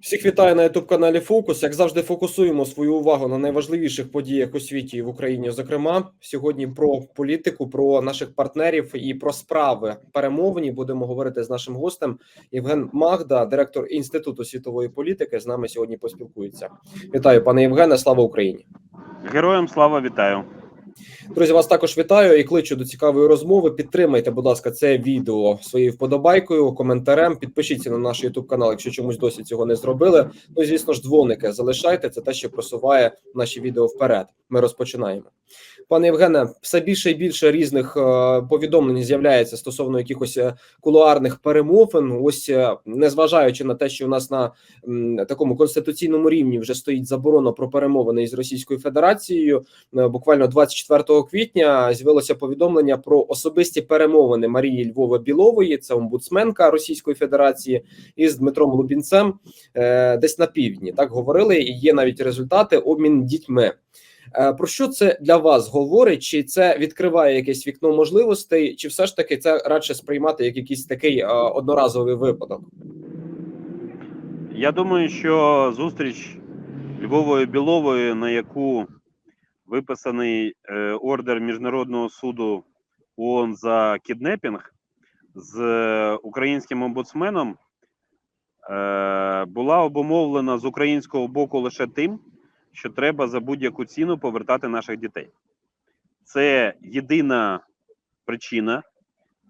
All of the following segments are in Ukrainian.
Всіх вітаю на youtube каналі Фокус. Як завжди, фокусуємо свою увагу на найважливіших подіях у світі і в Україні. Зокрема, сьогодні про політику, про наших партнерів і про справи перемовні будемо говорити з нашим гостем. Євген Магда, директор інституту світової політики, з нами сьогодні поспілкується. Вітаю, пане Євгене. Слава Україні! Героям слава вітаю. Друзі, вас також вітаю і кличу до цікавої розмови. Підтримайте, будь ласка, це відео своєю вподобайкою, коментарем. Підпишіться на наш YouTube канал, якщо чомусь досі цього не зробили. Ну звісно ж, дзвоники залишайте. Це те, що просуває наші відео вперед. Ми розпочинаємо. Пане Євгене, все більше і більше різних е, повідомлень з'являється стосовно якихось е, кулуарних перемовин. Ось е, незважаючи на те, що у нас на такому конституційному рівні вже стоїть заборона про перемовини із Російською Федерацією. Буквально 24 квітня з'явилося повідомлення про особисті перемовини Марії Львова Білової, це омбудсменка Російської Федерації, із Дмитром Лубінцем е, десь на півдні. Так говорили, і є навіть результати обмін дітьми. Е, Про що це для вас говорить? Чи це відкриває якесь вікно можливостей, чи все ж таки це радше сприймати як якийсь такий е, одноразовий випадок? Я думаю, що зустріч Львової Білової, на яку виписаний е, ордер Міжнародного суду ООН за кіднепінг з е, українським омбудсменом, е, була обумовлена з українського боку лише тим, що треба за будь-яку ціну повертати наших дітей. Це єдина причина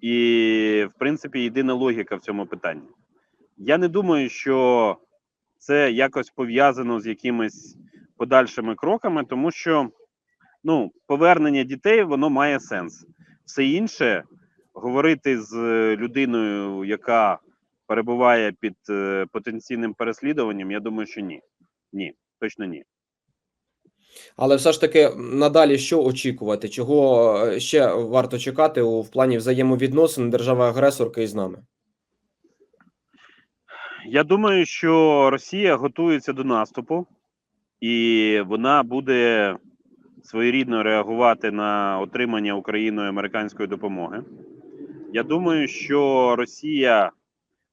і, в принципі, єдина логіка в цьому питанні. Я не думаю, що це якось пов'язано з якимись подальшими кроками, тому що ну, повернення дітей воно має сенс. Все інше говорити з людиною, яка перебуває під е, потенційним переслідуванням, я думаю, що ні. Ні, точно ні. Але все ж таки надалі що очікувати? Чого е, ще варто чекати у в плані взаємовідносин держави-агресорки із нами? Я думаю, що Росія готується до наступу, і вона буде своєрідно реагувати на отримання Україною американської допомоги. Я думаю, що Росія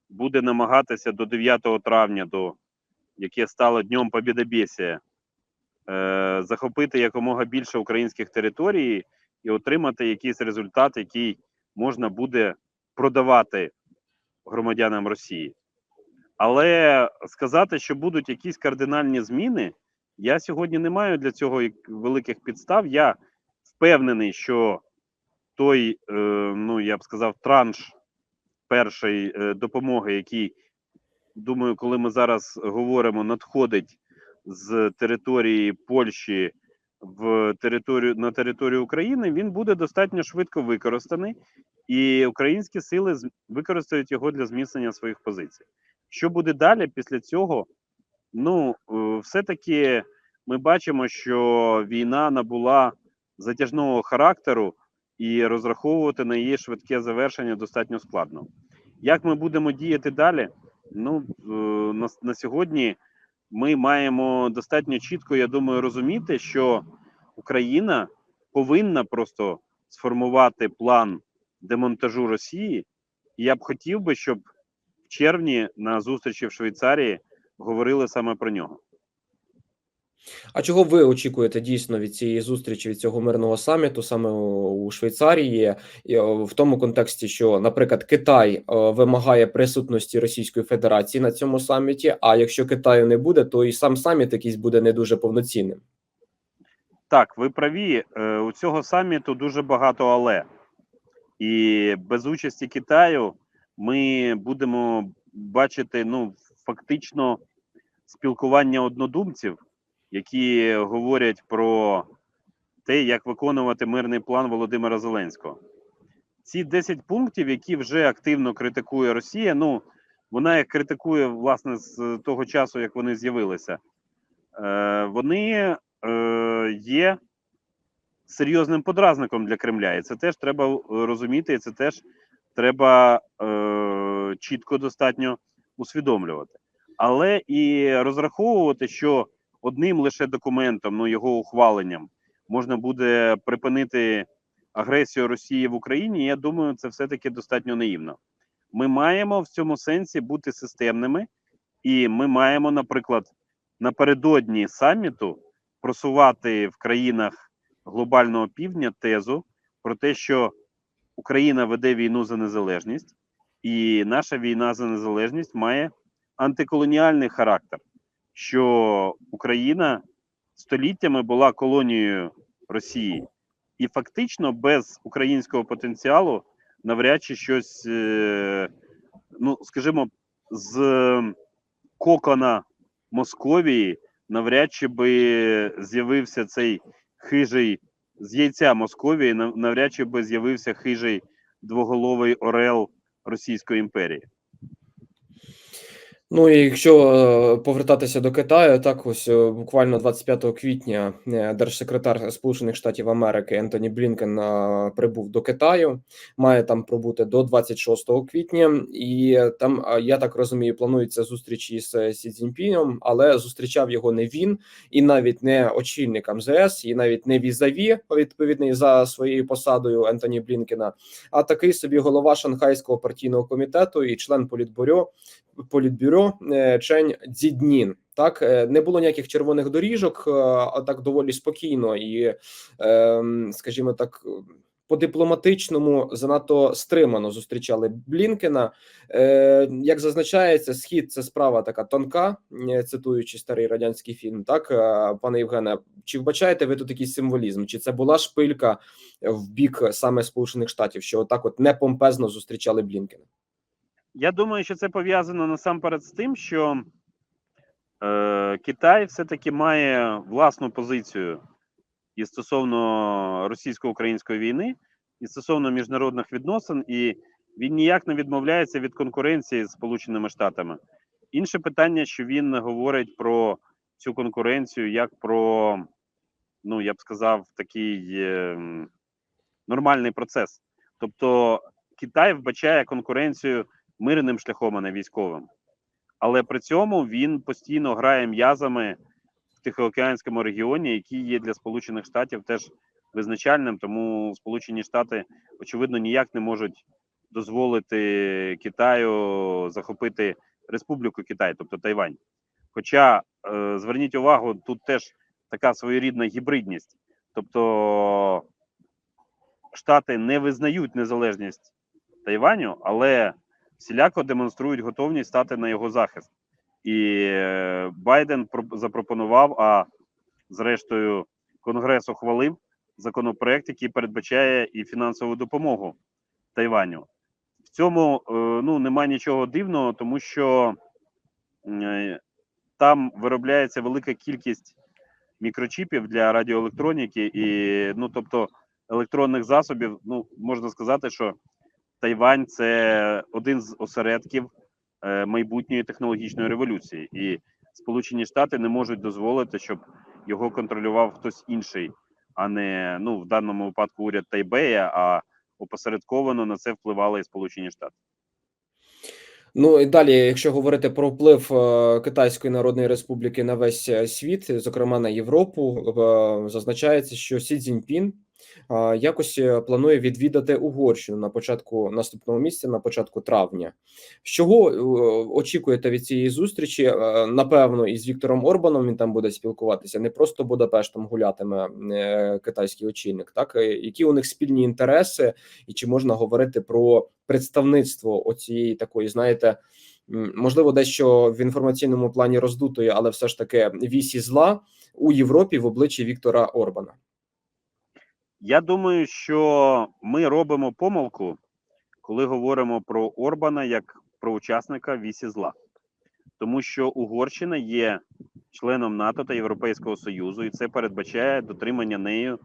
буде намагатися до 9 травня, до яке стало Днем Побєдобєсія, е, захопити якомога більше українських територій і отримати якийсь результат, який можна буде продавати громадянам Росії. Але сказати, що будуть якісь кардинальні зміни, я сьогодні не маю для цього великих підстав. Я впевнений, що той, е, ну я б сказав, транш першої е, допомоги, який, думаю, коли ми зараз говоримо, надходить з території Польщі в територію на територію України, він буде достатньо швидко використаний, і українські сили використають його для зміцнення своїх позицій. Що буде далі після цього? Ну, е, все-таки ми бачимо, що війна набула затяжного характеру, і розраховувати на її швидке завершення достатньо складно. Як ми будемо діяти далі? Ну, е, на, на сьогодні ми маємо достатньо чітко, я думаю, розуміти, що Україна повинна просто сформувати план демонтажу Росії. І я б хотів би, щоб в червні на зустрічі в Швейцарії говорили саме про нього. А чого ви очікуєте дійсно від цієї зустрічі від цього мирного саміту саме у Швейцарії, в тому контексті, що, наприклад, Китай вимагає присутності Російської Федерації на цьому саміті? А якщо Китаю не буде, то і сам саміт якийсь буде не дуже повноцінним. Так, ви праві. Е, У цього саміту дуже багато але. І без участі Китаю ми будемо бачити ну, фактично спілкування однодумців, які говорять про те, як виконувати мирний план Володимира Зеленського. Ці 10 пунктів, які вже активно критикує Росія, ну вона їх критикує власне з того часу, як вони з'явилися. Е, вони е, є серйозним подразником для Кремля. І це теж треба розуміти, і це теж треба е, чітко достатньо усвідомлювати. Але і розраховувати, що одним лише документом, ну його ухваленням, можна буде припинити агресію Росії в Україні. Я думаю, це все-таки достатньо наївно. Ми маємо в цьому сенсі бути системними І ми маємо, наприклад, напередодні саміту просувати в країнах глобального півдня тезу про те, що Україна веде війну за незалежність, і наша війна за незалежність має антиколоніальний характер, що Україна століттями була колонією Росії, і фактично без українського потенціалу навряд чи щось, е, ну скажімо, з кокона Московії навряд чи би з'явився цей хижий з яйця Московії, навряд чи би з'явився хижий двоголовий орел Російської імперії. Ну і якщо е, повертатися до Китаю, так ось е, буквально 25 квітня е, держсекретар Сполучених Штатів Америки Ентоні Блінкен прибув до Китаю, має там пробути до 26 квітня, і там я так розумію, планується зустріч із Сі Цзіньпіном, але зустрічав його не він, і навіть не очільник МЗС, і навіть не візаві відповідний за своєю посадою Ентоні Блінкена, а такий собі голова Шанхайського партійного комітету і член політбюро політбюро е, Чень Дзіднін. Так е, не було ніяких червоних доріжок, е, а так доволі спокійно і, скажімо так, по дипломатичному занадто стримано зустрічали Блінкена. Як зазначається, схід це справа така тонка, цитуючи старий радянський фільм. Так, пане Євгене, чи вбачаєте ви тут якийсь символізм? Чи це була шпилька в бік саме Сполучених Штатів, що отак, от не помпезно зустрічали Блінкена? Я думаю, що це пов'язано насамперед з тим, що е, Китай все-таки має власну позицію і стосовно російсько-української війни, і стосовно міжнародних відносин, і він ніяк не відмовляється від конкуренції з Сполученими Штатами. Інше питання, що він говорить про цю конкуренцію як про, ну я б сказав, такий е, нормальний процес. Тобто Китай вбачає конкуренцію мирним шляхом, а не військовим. Але при цьому він постійно грає м'язами в Тихоокеанському регіоні, який є для Сполучених Штатів теж визначальним. Тому Сполучені Штати, очевидно, ніяк не можуть дозволити Китаю захопити Республіку Китай, тобто Тайвань. Хоча е, зверніть увагу, тут теж така своєрідна гібридність. Тобто Штати не визнають незалежність Тайваню, але всіляко демонструють готовність стати на його захист. І е, Байден про- запропонував, а зрештою Конгрес ухвалив законопроект, який передбачає і фінансову допомогу Тайваню. В цьому е, ну нема нічого дивного, тому що е, там виробляється велика кількість мікрочіпів для радіоелектроніки, і ну тобто електронних засобів. Ну можна сказати, що Тайвань це один з осередків е, майбутньої технологічної революції, і Сполучені Штати не можуть дозволити, щоб його контролював хтось інший, а не ну в даному випадку уряд Тайбея, а опосередковано на це впливали і Сполучені Штати. Ну і далі, якщо говорити про вплив е, Китайської Народної Республіки на весь е, світ, зокрема на Європу, зазначається, що Сі Цзіньпін якось е, планує відвідати Угорщину на початку наступного місяця, на початку травня. Чого е, очікуєте від цієї зустрічі? Е, Напевно, із Віктором Орбаном він там буде спілкуватися, не просто Будапештом гулятиме китайський очільник. Так які у них спільні інтереси, і чи можна говорити про представництво оцієї такої, знаєте, можливо, дещо в інформаційному плані роздутої, але все ж таки вісі зла у Європі в обличчі Віктора Орбана. Я думаю, що ми робимо помилку, коли говоримо про Орбана як про учасника вісі зла, тому що Угорщина є членом НАТО та Європейського Союзу, і це передбачає дотримання нею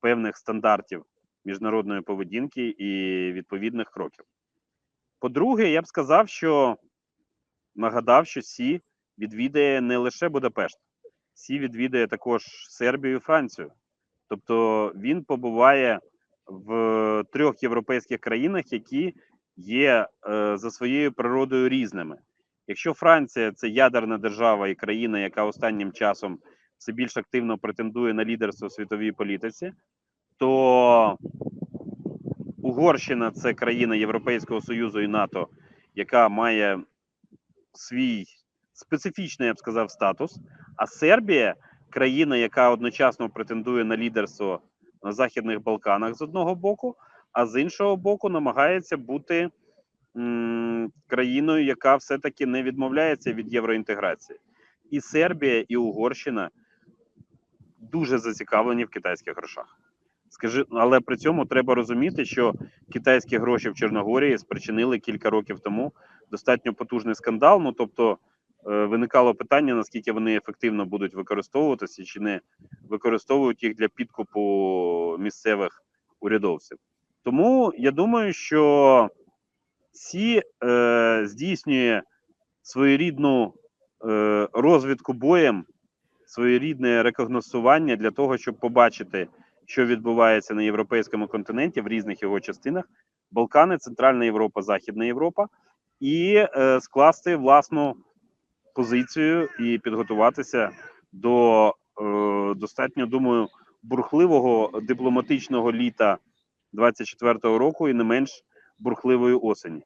певних стандартів міжнародної поведінки і відповідних кроків. По-друге, я б сказав, що нагадав, що Сі відвідає не лише Будапешт, Сі відвідає також Сербію і Францію. Тобто він побуває в трьох європейських країнах, які є е, за своєю природою різними. Якщо Франція це ядерна держава і країна, яка останнім часом все більш активно претендує на лідерство в світовій політиці, то Угорщина це країна Європейського Союзу і НАТО, яка має свій специфічний, я б сказав, статус. А Сербія країна, яка одночасно претендує на лідерство на Західних Балканах з одного боку, а з іншого боку, намагається бути м, країною, яка все-таки не відмовляється від євроінтеграції. І Сербія, і Угорщина дуже зацікавлені в китайських грошах. Скажи, але при цьому треба розуміти, що китайські гроші в Чорногорії спричинили кілька років тому достатньо потужний скандал. Ну тобто виникало питання, наскільки вони ефективно будуть використовуватися, чи не використовують їх для підкупу місцевих урядовців. Тому я думаю, що Сі е, здійснює своєрідну е, розвідку боєм, своєрідне рекогносування для того, щоб побачити, що відбувається на європейському континенті в різних його частинах: Балкани, Центральна Європа, Західна Європа, і е, скласти власну позицію і підготуватися до е, достатньо, думаю, бурхливого дипломатичного літа 24-го року і не менш бурхливої осені.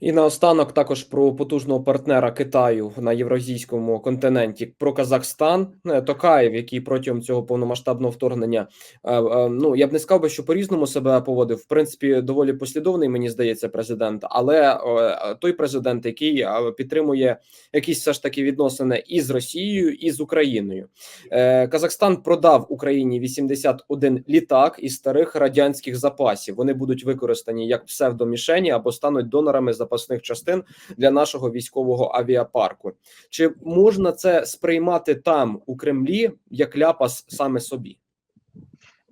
І наостанок також про потужного партнера Китаю на євразійському континенті про Казахстан Е, Токаєв, який протягом цього повномасштабного вторгнення е, е, ну я б не сказав би, що по-різному себе поводив. В принципі, доволі послідовний, мені здається, президент, але той президент, який підтримує якісь все ж таки відносини і з Росією, і з Україною. Казахстан продав Україні 81 літак із старих радянських запасів. Вони будуть використані як псевдомішені або стануть донорами запасних частин для нашого військового авіапарку. Чи можна це сприймати там у Кремлі як ляпас саме собі?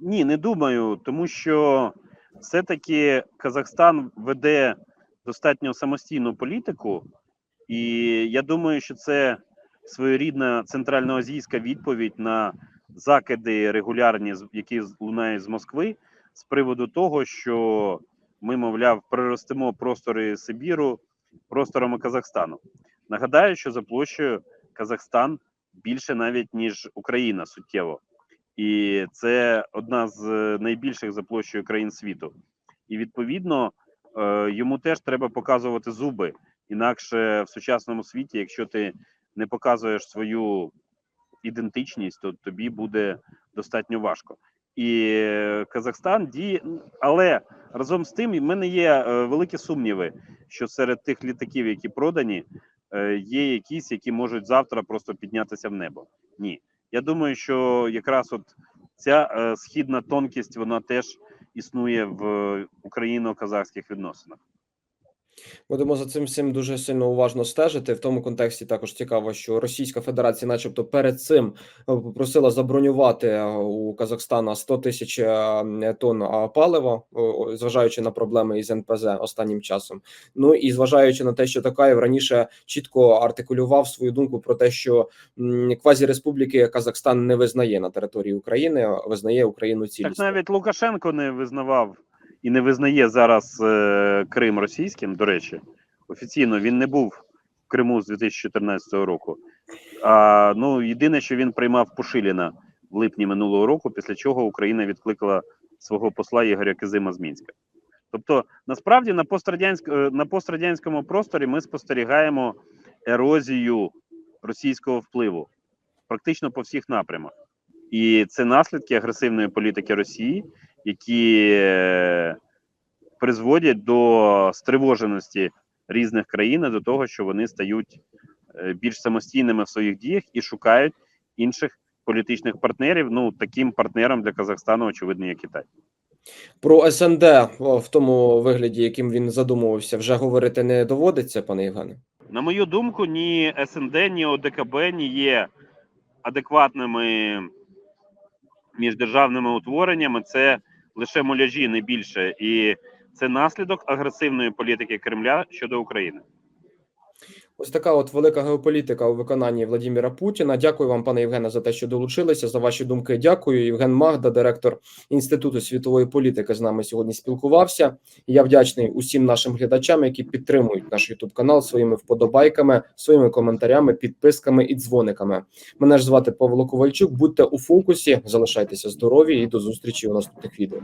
Ні, не думаю, тому що все-таки Казахстан веде достатньо самостійну політику, і я думаю, що це своєрідна центральноазійська відповідь на закиди регулярні, які лунають з Москви, з приводу того, що ми, мовляв, приростимо простори Сибіру просторами Казахстану. Нагадаю, що за площею Казахстан більше навіть ніж Україна суттєво. І це одна з е, найбільших за площею країн світу. І відповідно е, йому теж треба показувати зуби. Інакше в сучасному світі, якщо ти не показуєш свою ідентичність, то тобі буде достатньо важко. І Казахстан діє, але разом з тим, в мене є е, великі сумніви, що серед тих літаків, які продані, е, є якісь, які можуть завтра просто піднятися в небо. Ні. Я думаю, що якраз от ця е, східна тонкість вона теж існує в україно-казахських відносинах. Будемо за цим всім дуже сильно уважно стежити. В тому контексті також цікаво, що Російська Федерація, начебто, перед цим е, попросила забронювати е, у Казахстана 100 тисяч е, тонн палива, зважаючи на проблеми із НПЗ останнім часом. Ну і зважаючи на те, що Такаєв раніше чітко артикулював свою думку про те, що м, квазіреспубліки Казахстан не визнає на території України, визнає Україну Так навіть Лукашенко не визнавав і не визнає зараз е, Крим російським. До речі, офіційно він не був в Криму з 2014 року. А ну єдине, що він приймав Пушиліна в липні минулого року, після чого Україна відкликала свого посла Ігоря Кизима з Мінська. Тобто, насправді на пострадянськ... е, на пострадянському просторі ми спостерігаємо ерозію російського впливу практично по всіх напрямах. І це наслідки агресивної політики Росії, які е, призводять до стривоженості різних країн до того, що вони стають е, більш самостійними в своїх діях і шукають інших політичних партнерів. Ну таким партнером для Казахстану, очевидно, є Китай. Про СНД в тому вигляді, яким він задумувався, вже говорити не доводиться, пане Євгене. На мою думку, ні СНД, ні ОДКБ не є адекватними міждержавними утвореннями. Це лише муляжі, не більше, і це наслідок агресивної політики Кремля щодо України. Ось така от велика геополітика у виконанні Владимира Путіна. Дякую вам, пане Євгене, за те, що долучилися. За ваші думки. Дякую. Євген Магда, директор інституту світової політики, з нами сьогодні спілкувався. Я вдячний усім нашим глядачам, які підтримують наш Ютуб канал своїми вподобайками, своїми коментарями, підписками і дзвониками. Мене ж звати Павло Ковальчук. Будьте у фокусі, залишайтеся здорові і до зустрічі у наступних відео.